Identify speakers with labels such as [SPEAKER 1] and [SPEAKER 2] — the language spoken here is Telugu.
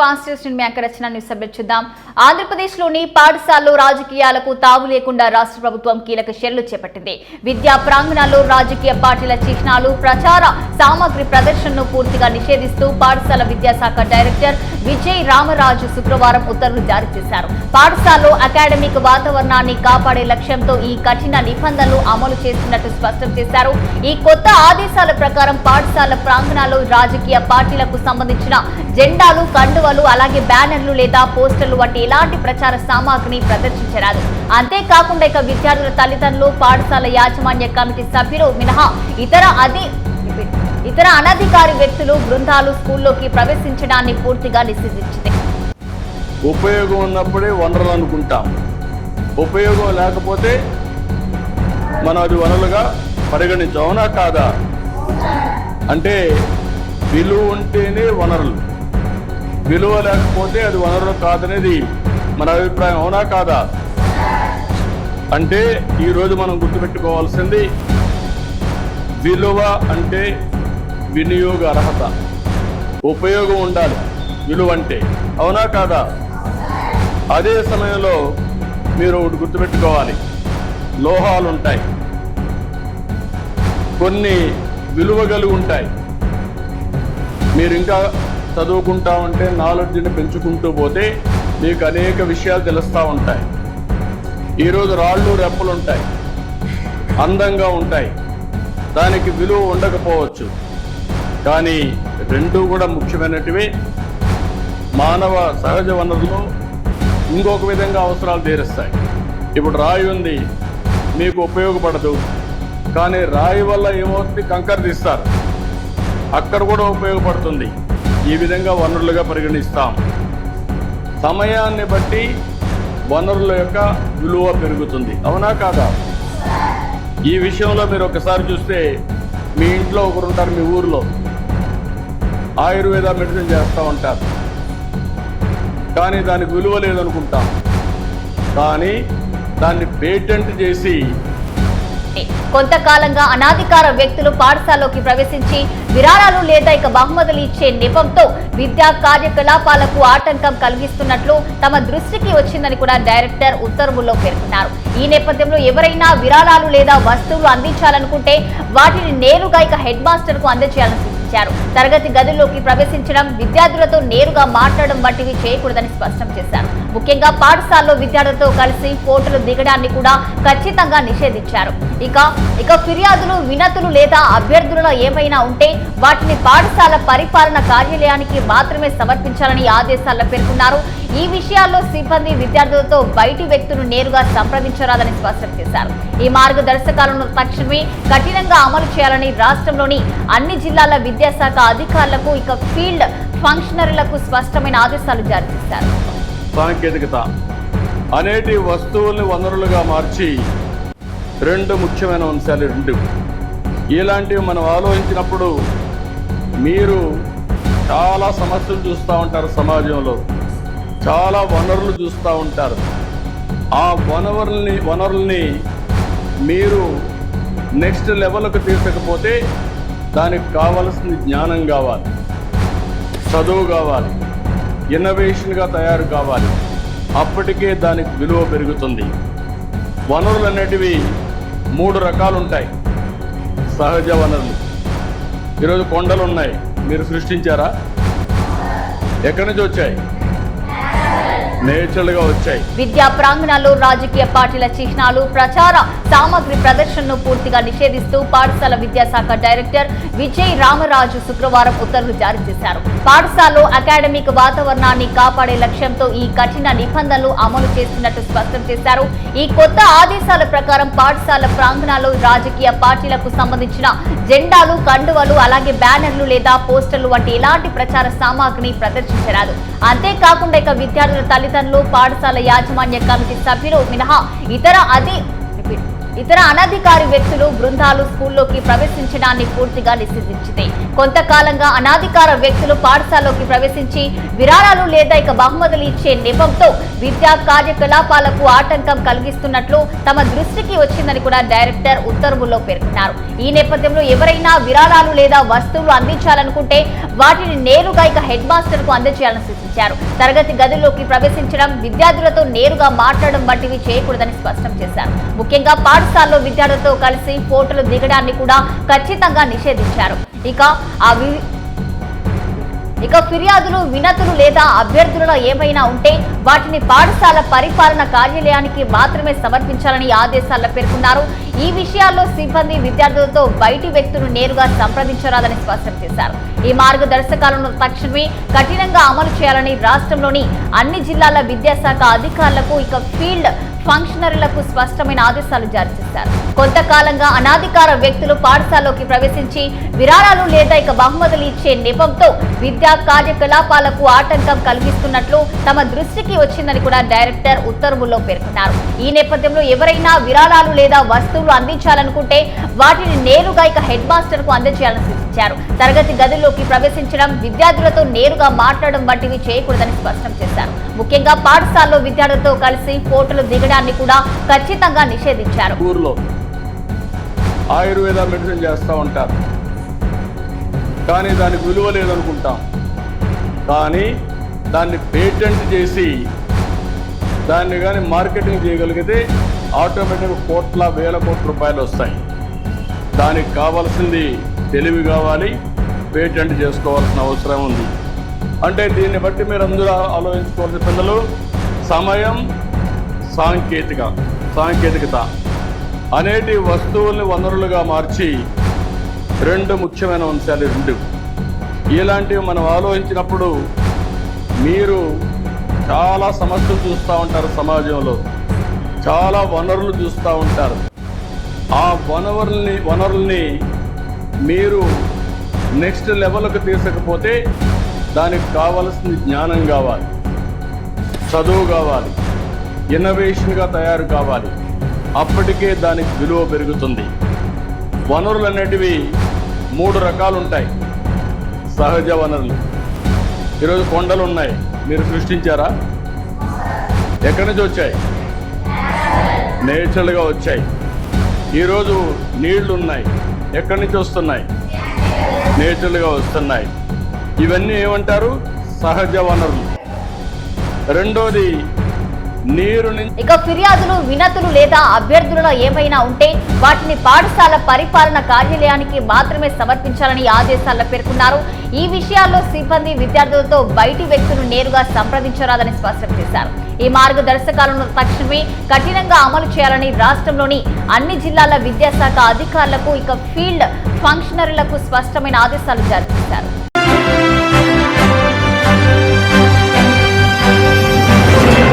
[SPEAKER 1] ఫాస్ట్ స్టేషన్ మీ అంక రచన న్యూస్ అప్డేట్ చూద్దాం ఆంధ్రప్రదేశ్లోని పాఠశాలలో రాజకీయాలకు తావు లేకుండా రాష్ట్ర ప్రభుత్వం కీలక చర్యలు చేపట్టింది. విద్యా ప్రాంగణాల్లో రాజకీయ పార్టీల చిహ్నాలు ప్రచార సామగ్రి ప్రదర్శనను పూర్తిగా నిషేధిస్తూ పాఠశాల విద్యాశాఖ డైరెక్టర్ విజయ్ రామరాజు శుక్రవారం ఉత్తర్వులు జారీ చేశారు. పాఠశాలలో అకాడమిక్ వాతావరణాన్ని కాపాడే లక్ష్యంతో ఈ కఠిన నిబంధనలు అమలు చేస్తున్నట్టు స్పష్టం చేశారు. ఈ కొత్త ఆదేశాల ప్రకారం పాఠశాల ప్రాంగణాల్లో రాజకీయ పార్టీలకు సంబంధించిన జెండాలు ఫోటోలు అలాగే బ్యానర్లు లేదా పోస్టర్లు వంటి ఎలాంటి ప్రచార సామాగ్రిని ప్రదర్శించరాదు. అంతేకాకుండా ఇక విద్యార్థుల తల్లిదండ్రులు పాఠశాల యాజమాన్య కమిటీ సభ్యులు మినహా ఇతర అధి ఇతర అనధికారి వ్యక్తులు బృందాలు స్కూల్లోకి ప్రవేశించడాన్ని పూర్తిగా నిషేధించింది.
[SPEAKER 2] ఉపయోగం ఉన్నప్పుడే వనరులు అనుకుంటాం ఉపయోగం లేకపోతే మనం అది వనరులుగా పరిగణించవునా కాదా? అంటే విలువ ఉంటేనే వనరులు. విలువ లేకపోతే అది వనరులు కాదనేది మన అభిప్రాయం అవునా కాదా? అంటే ఈరోజు మనం గుర్తుపెట్టుకోవాల్సింది విలువ అంటే వినియోగ అర్హత. ఉపయోగం ఉండాలి విలువ అంటే అవునా కాదా? అదే సమయంలో మీరు ఒకటి గుర్తుపెట్టుకోవాలి. లోహాలు ఉంటాయి. కొన్ని విలువ కలిగి ఉంటాయి. మీరు ఇంకా చదువుకుంటా ఉంటే నాలెడ్జ్ని పెంచుకుంటూ పోతే మీకు అనేక విషయాలు తెలుస్తూ ఉంటాయి. ఈరోజు రాళ్ళు రెప్పలు ఉంటాయి. అందంగా ఉంటాయి. దానికి విలువ ఉండకపోవచ్చు. కానీ రెండూ కూడా ముఖ్యమైనటివి. మానవ సహజ వనరులు ఇంకొక విధంగా అవసరాలు తీరుస్తాయి. ఇప్పుడు రాయి ఉంది. మీకు ఉపయోగపడదు. కానీ రాయి వల్ల ఏమవుతుంది? కంకర తీస్తారు. అక్కడ కూడా ఉపయోగపడుతుంది. ఈ విధంగా వనరులుగా పరిగణిస్తాం. సమయాన్ని బట్టి వనరుల యొక్క విలువ పెరుగుతుంది. అవునా కాదా? ఈ విషయంలో మీరు ఒకసారి చూస్తే మీ ఇంట్లో ఒకరు ఉంటారు మీ ఊర్లో. ఆయుర్వేద మెడిసిన్ చేస్తూ ఉంటారు. కానీ దానికి విలువ లేదనుకుంటాం. కానీ దాన్ని పేటెంట్ చేసి
[SPEAKER 1] కొంతకాలంగా అనాధికార వ్యక్తులు పాఠశాలలోకి ప్రవేశించి విరాళాలు లేదా ఇక బహుమతులు ఇచ్చే నెపంతో విద్యా కార్యకలాపాలకు ఆటంకం కలిగిస్తున్నట్లు తమ దృష్టికి వచ్చిందని కూడా డైరెక్టర్ ఉత్తర్వుల్లో పేర్కొన్నారు. ఈ నేపథ్యంలో ఎవరైనా విరాళాలు లేదా వస్తువులు అందించాలనుకుంటే వాటిని నేరుగా ఇక హెడ్ మాస్టర్కు అందజేయాలని సూచించారు తరగతి గదుల్లోకి ప్రవేశించడం విద్యార్థులతో నేరుగా మాట్లాడడం వంటివి చేయకూడదని స్పష్టం చేశారు. ముఖ్యంగా పాఠశాలలో విద్యార్థులతో కలిసి ఫోటోలు దిగడాన్ని కూడా ఖచ్చితంగా నిషేధించారు. ఇక ఇక ఫిర్యాదులు వినతులు లేదా అభ్యర్థులలో ఏమైనా ఉంటే వాటిని పాఠశాల పరిపాలన కార్యాలయానికి మాత్రమే సమర్పించాలని ఆదేశాల్లో పేర్కొన్నారు. ఈ విషయాల్లో సిబ్బంది విద్యార్థులతో బయటి వ్యక్తులు నేరుగా సంప్రదించరాదని స్పష్టం చేశారు. ఈ మార్గదర్శకాలను తక్షణమే కఠినంగా అమలు చేయాలని రాష్ట్రంలోని అన్ని జిల్లాల విద్యాశాఖ అధికారులకు ఇక ఫీల్డ్ ఫంక్షనరీలకు స్పష్టమైన ఆదేశాలు జారీ చేశారు.
[SPEAKER 2] సాంకేతికత అనేటి వస్తువుల్ని వనరులుగా మార్చి రెండు ముఖ్యమైన అంశాలు రెండు. ఇలాంటివి మనం ఆలోచించినప్పుడు మీరు చాలా సమస్యలు చూస్తూ ఉంటారు సమాజంలో. చాలా వనరులు చూస్తూ ఉంటారు. ఆ వనరుల్ని వనరుల్ని మీరు నెక్స్ట్ లెవెల్కి తీర్చకపోతే దానికి కావలసిన జ్ఞానం కావాలి చదువు కావాలి ఇన్నోవేషన్గా తయారు కావాలి. అప్పటికే దానికి విలువ పెరుగుతుంది. వనరులు అనేటివి మూడు రకాలు ఉంటాయి. సహజ వనరులు. ఈరోజు కొండలు ఉన్నాయి. మీరు సృష్టించారా? ఎక్కడి నుంచి వచ్చాయి? వచ్చాయి.
[SPEAKER 1] విద్యా ప్రాంగణాల్లో రాజకీయ పార్టీల చిహ్నాలు ప్రచార సామగ్రి ప్రదర్శనను పూర్తిగా నిషేధిస్తూ పాఠశాల విద్యాశాఖ డైరెక్టర్ విజయ్ రామరాజు శుక్రవారం ఉత్తర్వులు జారీ చేశారు. పాఠశాలలో అకాడమిక్ వాతావరణాన్ని కాపాడే లక్ష్యంతో ఈ కఠిన నిబంధనలు అమలు చేస్తున్నట్టు స్పష్టం చేశారు. ఈ కొత్త ఆదేశాల ప్రకారం పాఠశాల ప్రాంగణాల్లో రాజకీయ పార్టీలకు సంబంధించిన జెండాలు కండువలు అలాగే బ్యానర్లు లేదా పోస్టర్లు వంటి ఎలాంటి ప్రచార సామాగ్రిని ప్రదర్శించరాదు. అంతేకాకుండా ఇక విద్యార్థుల తల్లి ఫలితంలో పాఠశాల యాజమాన్య కమిటీ సభ్యులు మినహా ఇతర అధి ఇతర అనధికారి వ్యక్తులు బృందాలు స్కూల్లోకి ప్రవేశించడాన్ని పూర్తిగా నిషేధించింది. కొంతకాలంగా అనాధికార వ్యక్తులు పాఠశాలలోకి ప్రవేశించి విరాళాలు లేదా ఇక బహుమతులు ఇచ్చే నెపంతో విద్యా కార్యకలాపాలకు ఆటంకం కలిగిస్తున్నట్లు తమ దృష్టికి వచ్చిందని కూడా డైరెక్టర్ ఉత్తర్వుల్లో పేర్కొన్నారు. ఈ నేపథ్యంలో ఎవరైనా విరాళాలు లేదా వస్తువులు అందించాలనుకుంటే వాటిని నేరుగా ఇక హెడ్ మాస్టర్కు అందజేయాలని సూచించారు. తరగతి గదుల్లోకి ప్రవేశించడం విద్యార్థులతో నేరుగా మాట్లాడడం వంటివి చేయకూడదని స్పష్టం చేశారు. ముఖ్యంగా పాఠశాలలో విద్యార్థులతో కలిసి ఫోటోలు దిగడాన్ని కూడా ఖచ్చితంగా నిషేధించారు. ఇక ఆ ఇక ఫిర్యాదులు వినతులు లేదా అభ్యర్థులలో ఏమైనా ఉంటే వాటిని పాఠశాల పరిపాలన కార్యాలయానికి మాత్రమే సమర్పించాలని ఆదేశాల్లో పేర్కొన్నారు. ఈ విషయాల్లో సిబ్బంది విద్యార్థులతో బయటి వ్యక్తులు నేరుగా సంప్రదించరాదని స్పష్టం చేశారు. ఈ మార్గదర్శకాలను తక్షణమే కఠినంగా అమలు చేయాలని రాష్ట్రంలోని అన్ని జిల్లాల విద్యాశాఖ అధికారులకు ఇక ఫీల్డ్ ఫంక్షనరీలకు స్పష్టమైన ఆదేశాలు జారీ చేశారు. కొంతకాలంగా అనాధికార వ్యక్తులు పాఠశాలలోకి ప్రవేశించి విరాళాలు లేదా ఇక బహుమతులు ఇచ్చే నెపంతో విద్యా కార్యకలాపాలకు ఆటంకం కలిగిస్తున్నట్లు తమ దృష్టికి వచ్చిందని కూడా డైరెక్టర్ ఉత్తర్వుల్లో పేర్కొన్నారు. ఈ నేపథ్యంలో ఎవరైనా విరాళాలు లేదా వస్తువులు అందించాలనుకుంటే వాటిని నేరుగా ఇక హెడ్ మాస్టర్కు అందజేయాలని సూచించారు తరగతి గదుల్లోకి ప్రవేశించడం విద్యార్థులతో నేరుగా మాట్లాడడం వంటివి చేయకూడదని స్పష్టం చేశారు. ముఖ్యంగా పాఠశాలలో విద్యార్థులతో కలిసి ఫోటోలు దిగడాన్ని కూడా ఖచ్చితంగా నిషేధించారు.
[SPEAKER 2] ఊర్లో ఆయుర్వేద మెడిసిన్ చేస్తూ ఉంటారు. కానీ దానికి విలువ లేదనుకుంటాం. కానీ దాన్ని పేటెంట్ చేసి దాన్ని కానీ మార్కెటింగ్ చేయగలిగితే ఆటోమేటిక్ కోట్ల వేల కోట్ల రూపాయలు వస్తాయి. దానికి కావాల్సింది తెలివి కావాలి పేటెంట్ చేసుకోవాల్సిన అవసరం ఉంది. అంటే దీన్ని బట్టి మీరు అందరూ ఆలోచించుకోవాల్సిన పిల్లలు సమయం సాంకేతిక సాంకేతికత అనేటి వస్తువుల్ని వనరులుగా మార్చి రెండు ముఖ్యమైన అంశాలు రెండు. ఇలాంటివి మనం ఆలోచించినప్పుడు మీరు చాలా సమస్యలు చూస్తూ ఉంటారు సమాజంలో. చాలా వనరులు చూస్తూ ఉంటారు. ఆ వనరుల్ని వనరుల్ని మీరు నెక్స్ట్ లెవెల్కి తీసుకపోతే దానికి కావలసిన జ్ఞానం కావాలి చదువు కావాలి ఇన్నోవేషన్గా తయారు కావాలి. అప్పటికే దానికి విలువ పెరుగుతుంది. వనరులు అనేటివి మూడు రకాలు ఉంటాయి. సహజ వనరులు. ఈరోజు కొండలు ఉన్నాయి. మీరు సృష్టించారా? ఎక్కడి నుంచి వచ్చాయి? నేచురల్గా వచ్చాయి. ఈరోజు నీళ్ళు ఉన్నాయి. ఎక్కడి నుంచి వస్తున్నాయి? నేచురల్గా వస్తున్నాయి. ఇవన్నీ ఏమంటారు? సహజ వనరులు. రెండోది నీరు
[SPEAKER 1] ఇక ఫిర్యాదులు వినతులు లేదా అభ్యర్థులలో ఏమైనా ఉంటే వాటిని పాఠశాల పరిపాలన కార్యాలయానికి మాత్రమే సమర్పించాలని ఆదేశాల్లో పేర్కొన్నారు. ఈ విషయాల్లో సిబ్బంది విద్యార్థులతో బయటి వ్యక్తులు నేరుగా సంప్రదించరాదని స్పష్టం చేశారు. ఈ మార్గదర్శకాలను తక్షణమే కఠినంగా అమలు చేయాలని రాష్ట్రంలోని అన్ని జిల్లాల విద్యాశాఖ అధికారులకు ఇక ఫీల్డ్ ఫంక్షనరీలకు స్పష్టమైన ఆదేశాలు జారీ చేశారు.